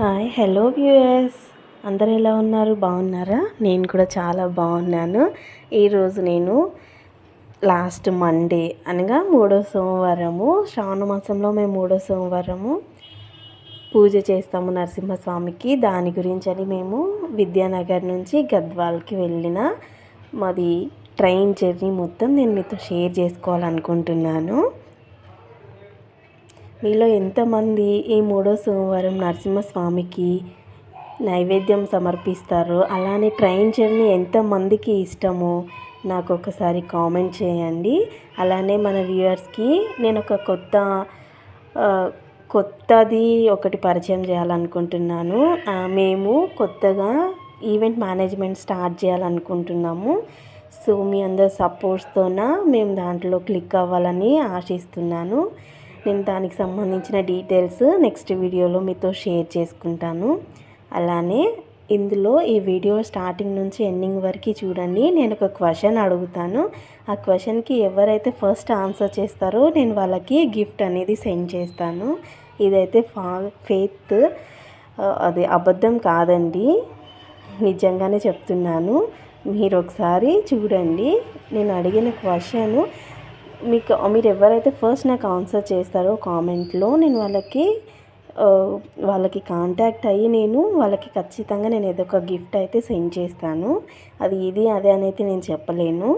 Hi hello viewers. అందరు ఎలా ఉన్నారు? బాగున్నారా? నేను కూడా చాలా బాగున్నాను. ఈరోజు నేను లాస్ట్ మండే అనగా మూడో సోమవారము. శ్రావణ మాసంలో మేము మూడో సోమవారము పూజ చేస్తాము నరసింహస్వామికి. దాని గురించి అని మేము విద్యానగర్ నుంచి గద్వాల్కి వెళ్ళిన మాది ట్రైన్ జర్నీ మొత్తం నేను మీతో షేర్ చేసుకోవాలనుకుంటున్నాను. మీలో ఎంతమంది ఈ మూడో సోమవారం నరసింహస్వామికి నైవేద్యం సమర్పిస్తారో అలానే ట్రైన్ జర్నీ ఎంతమందికి ఇష్టమో నాకు ఒకసారి కామెంట్ చేయండి. అలానే మన వ్యూవర్స్కి నేను ఒక కొత్త కొత్తది ఒకటి పరిచయం చేయాలనుకుంటున్నాను. మేము కొత్తగా ఈవెంట్ మేనేజ్మెంట్ స్టార్ట్ చేయాలనుకుంటున్నాము. సో మీ అందరి సపోర్ట్స్తోన మేము దాంట్లో క్లిక్ అవ్వాలని ఆశిస్తున్నాను. నేను దానికి సంబంధించిన డీటెయిల్స్ నెక్స్ట్ వీడియోలో మీతో షేర్ చేసుకుంటాను. అలానే ఇందులో ఈ వీడియో స్టార్టింగ్ నుంచి ఎండింగ్ వరకు చూడండి. నేను ఒక క్వశ్చన్ అడుగుతాను. ఆ క్వశ్చన్కి ఎవరైతే ఫస్ట్ ఆన్సర్ చేస్తారో నేను వాళ్ళకి గిఫ్ట్ అనేది సెండ్ చేస్తాను. ఇదైతే ఫా ఫేత్ అది అబద్ధం కాదండి. నిజంగానే చెప్తున్నాను. మీరు ఒకసారి చూడండి. నేను అడిగిన క్వశ్చను మీకు మీరు ఎవరైతే ఫస్ట్ నాకు ఆన్సర్ చేస్తారో కామెంట్లో నేను వాళ్ళకి వాళ్ళకి కాంటాక్ట్ అయ్యి నేను వాళ్ళకి ఖచ్చితంగా నేను ఏదో ఒక గిఫ్ట్ అయితే సెండ్ చేస్తాను. అది ఇది అదే అనేది నేను చెప్పలేను.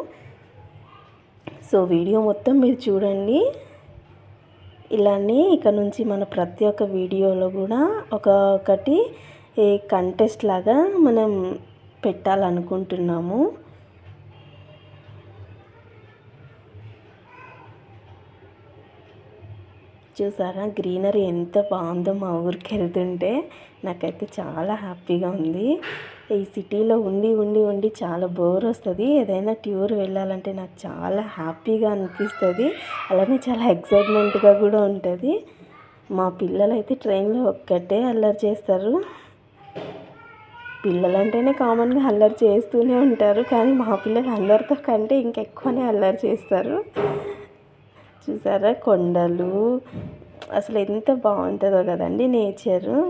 సో వీడియో మొత్తం మీరు చూడండి. ఇలానే ఇక్కడ నుంచి మన ప్రతి ఒక్క వీడియోలో కూడా ఒక ఒకటి కంటెస్ట్ లాగా మనం పెట్టాలనుకుంటున్నాము. చూసారా? గ్రీనరీ ఎంత బాగుందో మా ఊరికి వెళ్తుంటే నాకైతే చాలా హ్యాపీగా ఉంది. ఈ సిటీలో ఉండి ఉండి ఉండి చాలా బోర్ వస్తుంది. ఏదైనా ట్యూర్ వెళ్ళాలంటే నాకు చాలా హ్యాపీగా అనిపిస్తుంది. అలానే చాలా ఎక్సైట్మెంట్గా కూడా ఉంటుంది. మా పిల్లలు అయితే ట్రైన్లో ఒక్కటే అల్లరి చేస్తారు. పిల్లలంటేనే కామన్గా అల్లరి చేస్తూనే ఉంటారు. కానీ మా పిల్లలు అందరితో కంటే ఇంకెక్కువనే అల్లరి చేస్తారు. చూసారా? కొండలు. అసలు ఎంత బాగుంటుందో కదండి నేచరు.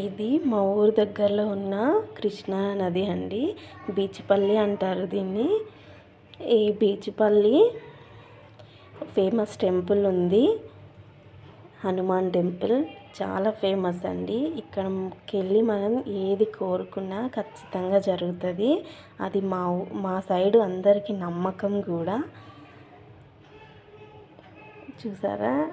ఇది మా ఊరు దగ్గరలో ఉన్న కృష్ణా నది అండి. బీచ్పల్లి అంటారు దీన్ని. ఈ బీచ్పల్లి ఫేమస్ టెంపుల్ ఉంది. హనుమాన్ టెంపుల్ చాలా ఫేమస్ అండి. ఇక్కడికి వెళ్ళి మనం ఏది కోరుకున్నా ఖచ్చితంగా జరుగుతుంది. అది మా మా సైడు అందరికీ నమ్మకం కూడా. చూసారా?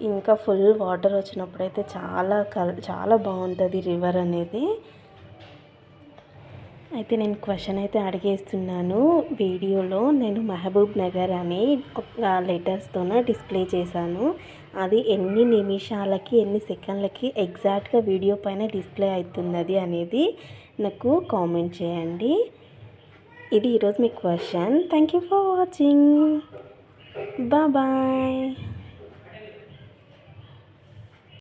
ఇంకా ఫుల్ వాటర్ వచ్చినప్పుడైతే చాలా కల్ చాలా బాగుంటుంది రివర్ అనేది. అయితే నేను క్వశ్చన్ అయితే అడిగేస్తున్నాను. వీడియోలో నేను మహబూబ్ నగర్ అని ఒక లెటర్స్తోన డిస్ప్లే చేశాను. అది ఎన్ని నిమిషాలకి ఎన్ని సెకండ్లకి ఎగ్జాక్ట్గా వీడియో పైన డిస్ప్లే అవుతున్నది అనేది నాకు కామెంట్ చేయండి. ఇది ఈరోజు మీ question. Thank you for watching bye